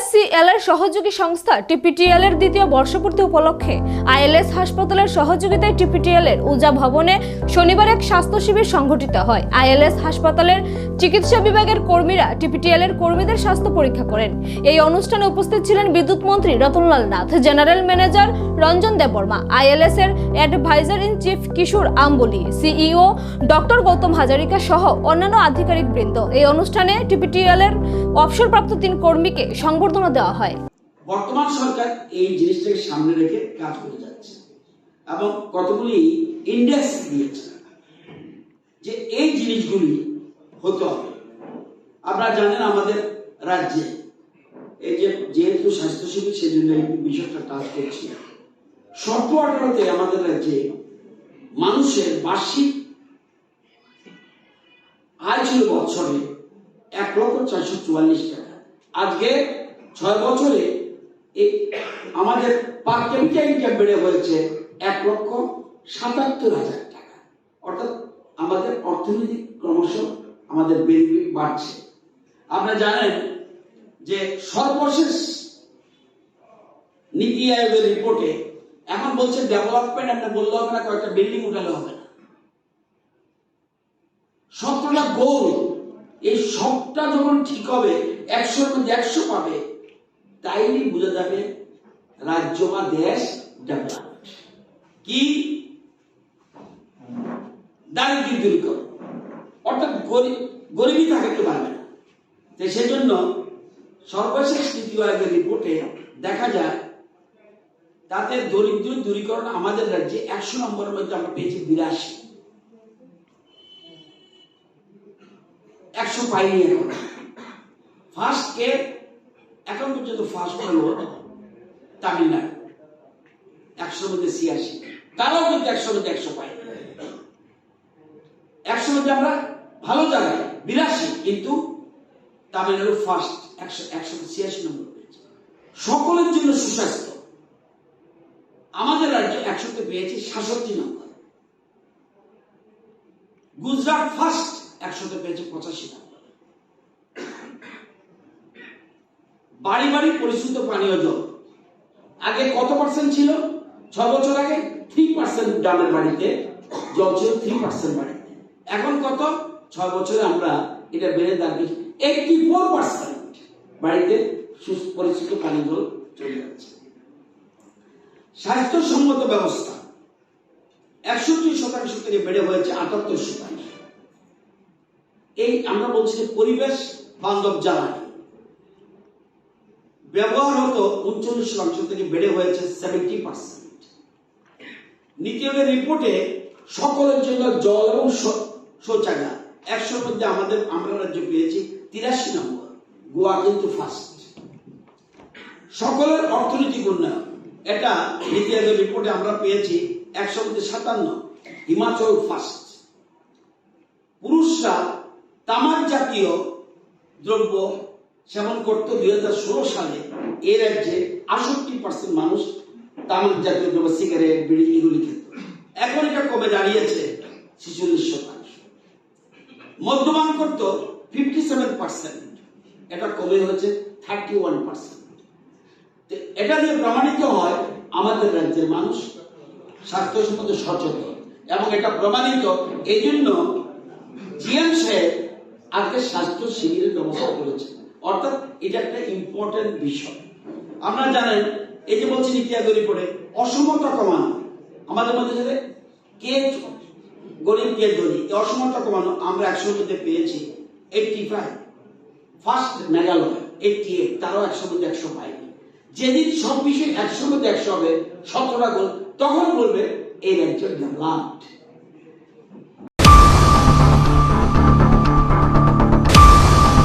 আইএসসিএল এর সহযোগী সংস্থা টিপিটিএল এর দ্বিতীয় বর্ষপূর্তি উপলক্ষে আইএলএস হাসপাতালের সহযোগিতায় টিপিটিএল এর উজা ভবনে শনিবার এক স্বাস্থ্য শিবির সংঘটিত হয়। আইএলএস হাসপাতালের চিকিৎসা বিভাগের কর্মীরা টিপিটিএল এর কর্মীদের স্বাস্থ্য পরীক্ষা করেন। এই অনুষ্ঠানে উপস্থিত ছিলেন বিদ্যুৎ মন্ত্রী Ratanlal Nath, general manager Ranjan Debbarma ILS এর adviser in chief Kishore Ambli, CEO doctor Gautam Hazarika সহ অন্যান্য আধিকারিক বৃন্দ এই অনুষ্ঠানে টিপিটিএল এর অবসরপ্রাপ্ত তিন কর্মীকে সংবর্ধনা দেওয়া হয়। বর্তমান সরকার এই জিনিসটাকে সামনে রেখে কাজ করে যাচ্ছে এবং কতগুলি ইন্ডেক্স দিয়েছে। যে এই জিনিসগুলি হতে হবে। আপনারা জানেন আমাদের রাজ্যে এই যে যেহেতু স্বাস্থ্য শিবির সেই জন্য এই বিষয়টা টাচ করছি। সতেরো আঠারোতে আমাদের রাজ্যে মানুষের বার্ষিক আয় ছিল বছরে এক লক্ষ চারশো চুয়াল্লিশ টাকা। আজকে ছয় বছরে আমাদের ইনকাম বেড়ে হয়েছে এক লক্ষ সাতাত্তর হাজার টাকা। অর্থাৎ আমাদের অর্থনৈতিক ক্রমশ আমাদের বাড়ছে। আপনারা জানেন যে সর্বশেষ নীতি আয়োগের রিপোর্টে এখন বলছে ডেভেলপমেন্ট আপনি বললে হবে না, কয়েকটা বিল্ডিং উঠালে হবে না। সবটা গোল এই সবটা যখন ঠিক হবে, একশোর মধ্যে একশো পাবে তাইলে বোঝা যাবে রাজ্য বা দেশ ডেভেলপমেন্ট কি? দারিদ্র দূরীকরণ অর্থাৎ গরিব গরিবই থাকতে পারবে না। তো সেজন্য সর্বশেষ নীতি আয়োগের রিপোর্টে দেখা যায়, তাতে দরিদ্র দূরীকরণ আমাদের রাজ্যে একশো নম্বরের মধ্যে আমরা পেয়েছি বিরাশি। একশো পাইনি এখন। ফার্স্ট কে এখন পর্যন্ত ফার্স্ট হলো তামিলনাড়ু। একশোর মধ্যে ছিয়াশি। তারাও কিন্তু একশোর মধ্যে একশো পাই একশোর মধ্যে আমরা ভালো জায়গায়, বিরাশি, কিন্তু তামিলনাড়ু ফার্স্ট একশো একশো ছিয়াশি নম্বর সকলের জন্য সুস্বাস্থ্য। আমাদের রাজ্য একশোতে পেয়েছে সাতষট্টি নম্বর। গুজরাট ফার্স্ট একশোতে পেয়েছে পঁচাশি নম্বর। বাড়ি বাড়ি পরিশুদ্ধ পানীয় জল। আগে কত পার্সেন্ট ছিল? ছ বছর আগে থ্রি পার্সেন্ট গ্রামের বাড়িতে জল ছিল থ্রি পার্সেন্ট বাড়িতে। এখন কত? ছয় বছরে আমরা এটা বেড়ে দাঁড়িয়েছি এইটি ফোর পার্সেন্ট বাড়িতে পরিশুদ্ধ পানীয় জল চলে যাচ্ছে। স্বাস্থ্যসম্মত ব্যবস্থা। একষট্টি শতাংশ থেকে বেড়ে হয়েছে আটাত্তর শতাংশ। এই আমরা বলছি পরিবেশ বান্ধব জ্বালানি ব্যবহার হতো উনচল্লিশ শতাংশ থেকে বেড়ে হয়েছে সেভেন্টি পার্সেন্ট নীতি আয়োগের রিপোর্টে সকলের জন্য জল এবং শৌচাগার, একশোর মধ্যে আমাদের, আমরা রাজ্য পেয়েছি তিরাশি নম্বর, গোয়া কিন্তু ফার্স্ট সকলের অর্থনৈতিক উন্নয়ন, এটা নীতি আয়োগের রিপোর্টে আমরা পেয়েছি একশো মধ্যে সাতান্ন, হিমাচল ফার্স্ট পুরুষরা তামাক জাতীয় দ্রব্য সেবন করত দুই হাজার ষোলো সালে। এ রাজ্যে আষট্টি পার্সেন্ট মানুষ তামাক জাতীয় দ্রব্য, সিগারেট, বিড়ি, এগুলি খেত। এখন এটা কমে দাঁড়িয়েছে ছিচল্লিশ শতাংশ। মদ্যপান করত ফিফটি সেভেন পার্সেন্ট এটা কমে হয়েছে থার্টি ওয়ান পার্সেন্ট এটা দিয়ে প্রমাণিত হয় আমাদের রাজ্যের মানুষ স্বাস্থ্য সম্বন্ধে সচেতন। এবং এটা প্রমাণিত এই জন্য জিএম সাহেব আজকে স্বাস্থ্য শিবিরের ব্যবস্থা করেছে অর্থাৎ এটা একটা ইম্পর্টেন্ট বিষয়। আপনারা জানেন, এই যে বলছি নীতি আয়োগ রিপোর্টে অসমতা কমানো আমাদের মধ্যে যাতে কে গরিব, কে ধনী, এই অসমতা কমানো আমরা একশোর মধ্যে পেয়েছি। Eighty five first Meghalaya eighty eight তারাও একশোর মধ্যে একশো পায়নি যেদিন সব বিষয় একশোর মধ্যে একশো হবে, সতেরোটা গোল, তখন বলবে, এই রাজ্য ডেভেলপড